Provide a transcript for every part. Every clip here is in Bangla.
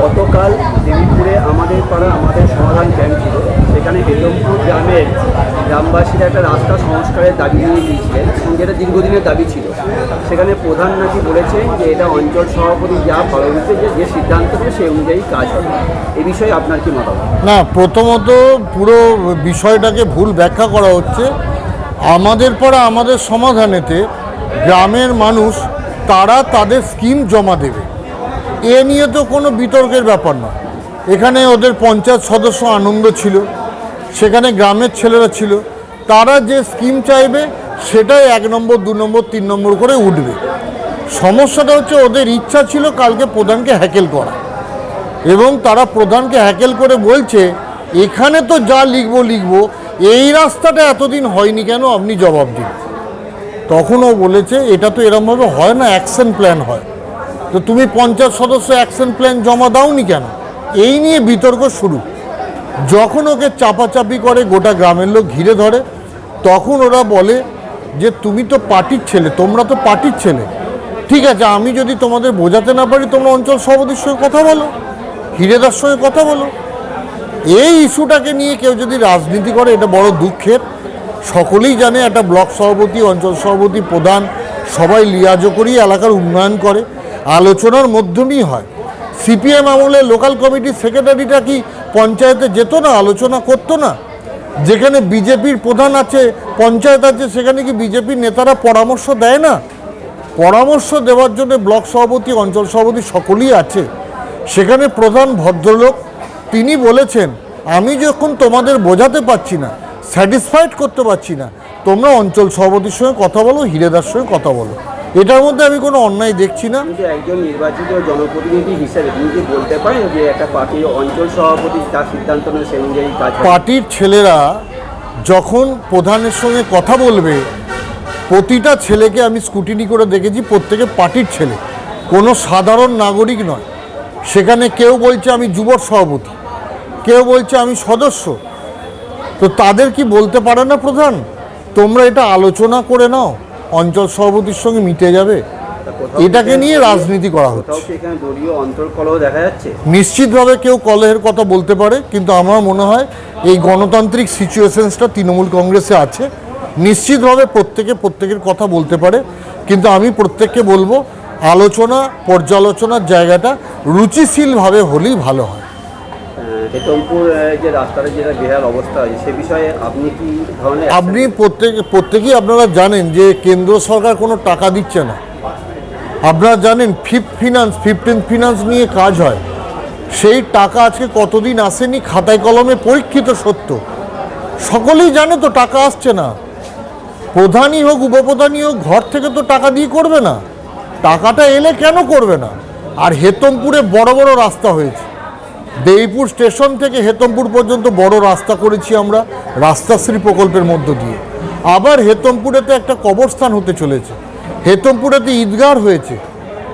গতকাল দেবীপুরে আমাদের পাড়া, আমাদের সমাধান ক্যাম্প ছিল। সেখানে বেদমপুর গ্রামের গ্রামবাসীরা একটা রাস্তা সংস্কারের দাবি নিয়ে দিয়েছিলেন যেটা দীর্ঘদিনের দাবি ছিল। সেখানে প্রধান নাকি বলেছেন যে এটা অঞ্চল সভাপতি যা পরবর্তীতে যে যে সিদ্ধান্ত নেবে সেই অনুযায়ী কাজ হবে। এ বিষয়ে আপনার কি মতামত? না, প্রথমত পুরো বিষয়টাকে ভুল ব্যাখ্যা করা হচ্ছে। আমাদের পরে আমাদের সমাধানেতে গ্রামের মানুষ, তারা তাদের স্কিম জমা দেবে। এ নিয়ে তো কোনো বিতর্কের ব্যাপার না। এখানে ওদের পঞ্চায়েত সদস্য আনন্দ ছিল, সেখানে গ্রামের ছেলেরা ছিল। তারা যে স্কিম চাইবে, সেটাই এক নম্বর, দু নম্বর, তিন নম্বর করে উঠবে। সমস্যাটা হচ্ছে ওদের ইচ্ছা ছিল কালকে প্রধানকে হ্যাকেল করা। এবং তারা প্রধানকে হ্যাকেল করে বলছে, এখানে তো যা লিখব, লিখব, এই রাস্তাটা এতদিন হয়নি কেন আপনি জবাব দিন? তখন ও বলেছে, এটা তো এরমভাবে হয় না, অ্যাকশন প্ল্যান হয়। তো তুমি পঞ্চায়েত সদস্য অ্যাকশন প্ল্যান জমা দাওনি কেন? এই নিয়ে বিতর্ক শুরু। যখন ওকে চাপাচাপি করে গোটা গ্রামের লোক ঘিরে ধরে, তখন ওরা বলে যে, তুমি তো পার্টির ছেলে, তোমরা তো পার্টির ছেলে। ঠিক আছে, আমি যদি তোমাদের বোঝাতে না পারি, তোমরা অঞ্চল সভাপতির সঙ্গে কথা বলো, হিরেদার সঙ্গে কথা বলো। এই ইস্যুটাকে নিয়ে কেউ যদি রাজনীতি করে, এটা বড় দুঃখের। সকলেই জানে একটা ব্লক সভাপতি, অঞ্চল সভাপতি প্রধান, সবাই লিয়াজো করেই এলাকার উন্নয়ন করে। আলোচনার মাধ্যমেই হয়। সিপিএম আমলে লোকাল কমিটির সেক্রেটারিটা কি পঞ্চায়েতে যেত না, আলোচনা করতো না? যেখানে বিজেপির প্রধান আছে, পঞ্চায়েত আছে, সেখানে কি বিজেপির নেতারা পরামর্শ দেয় না? পরামর্শ দেওয়ার জন্য ব্লক সভাপতি, অঞ্চল সভাপতি সকলেই আছে। সেখানে প্রধান ভদ্রলোক, তিনি বলেছেন, আমি যখন তোমাদের বোঝাতে পারছি না স্যাটিসফাইড করতে পারছি না, তোমরা অঞ্চল সভাপতির সঙ্গে কথা বলো, হিরেদার সঙ্গে কথা বলো। এটার মধ্যে আমি কোনো অন্যায় দেখছি না। কিন্তু একজন নির্বাচিত জনপ্রতিনিধি হিসেবে তিনি কি বলতে পারেন যে একটা পার্টির অঞ্চল সভাপতি তার সিদ্ধান্ত নেবে সেই অনুযায়ী কাজ পার্টির ছেলেরা যখন প্রধানের সঙ্গে কথা বলবে প্রতিটা ছেলেকে আমি স্কুটিনি করে দেখেছি প্রত্যেকে পার্টির ছেলে। কোনো সাধারণ নাগরিক নয়। সেখানে কেউ বলছে আমি যুব সভাপতি কেউ বলছে আমি সদস্য। তো তাদের কি বলতে পারে না প্রধান? তোমরা এটা আলোচনা করে নাও। অঞ্চল সভাপতির সঙ্গে মিটে যাবে? এটাকে নিয়ে রাজনীতি করা হচ্ছে। নিশ্চিতভাবে কেউ কলহের কথা বলতে পারে কিন্তু আমার মনে হয় এই গণতান্ত্রিক সিচুয়েশনসটা তৃণমূল কংগ্রেসে আছে। নিশ্চিতভাবে প্রত্যেকে প্রত্যেকের কথা বলতে পারে কিন্তু আমি প্রত্যেককে বলব আলোচনা পর্যালোচনার জায়গাটা রুচিশীলভাবে হলেই ভালো হয়। হেতমপুর যে রাস্তার যেটা বেহাল অবস্থা, সে বিষয়ে আপনি কি ধরনের আপনি প্রত্যেক, প্রত্যেকেই আপনারা জানেন যে কেন্দ্র সরকার কোনো টাকা দিচ্ছে না। আপনারা জানেন ফিফথ ফিনান্স, ফিফটিন ফিনান্স নিয়ে কাজ হয়। সেই টাকা আজকে কতদিন আসেনি খাতায় কলমে পরীক্ষিত সত্য। সকলেই জানে তো টাকা আসছে না। প্রধানই হোক, উপপ্রধানই হোক, ঘর থেকে তো টাকা দিয়ে করবে না। টাকাটা এলে কেন করবে না? আর হেতমপুরে বড় বড় রাস্তা হয়েছে। দেইপুর স্টেশন থেকে হেতমপুর পর্যন্ত বড় রাস্তা করেছি আমরা, রাস্তাশ্রী প্রকল্পের মধ্য দিয়ে। আবার হেতমপুরেতে একটা কবরস্থান হতে চলেছে। হেতমপুরেতে ঈদগার হয়েছে।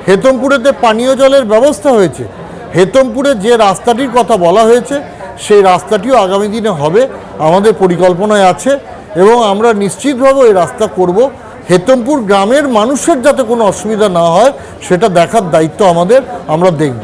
হেতমপুরেতে পানীয় জলের ব্যবস্থা হয়েছে। হেতমপুরে যে রাস্তাটির কথা বলা হয়েছে, সেই রাস্তাটিও আগামী দিনে হবে, আমাদের পরিকল্পনায় আছে এবং আমরা নিশ্চিতভাবে ওই রাস্তা করব। হেতমপুর গ্রামের মানুষের যাতে কোনো অসুবিধা না হয়, সেটা দেখার দায়িত্ব আমাদের, আমরা দেখব।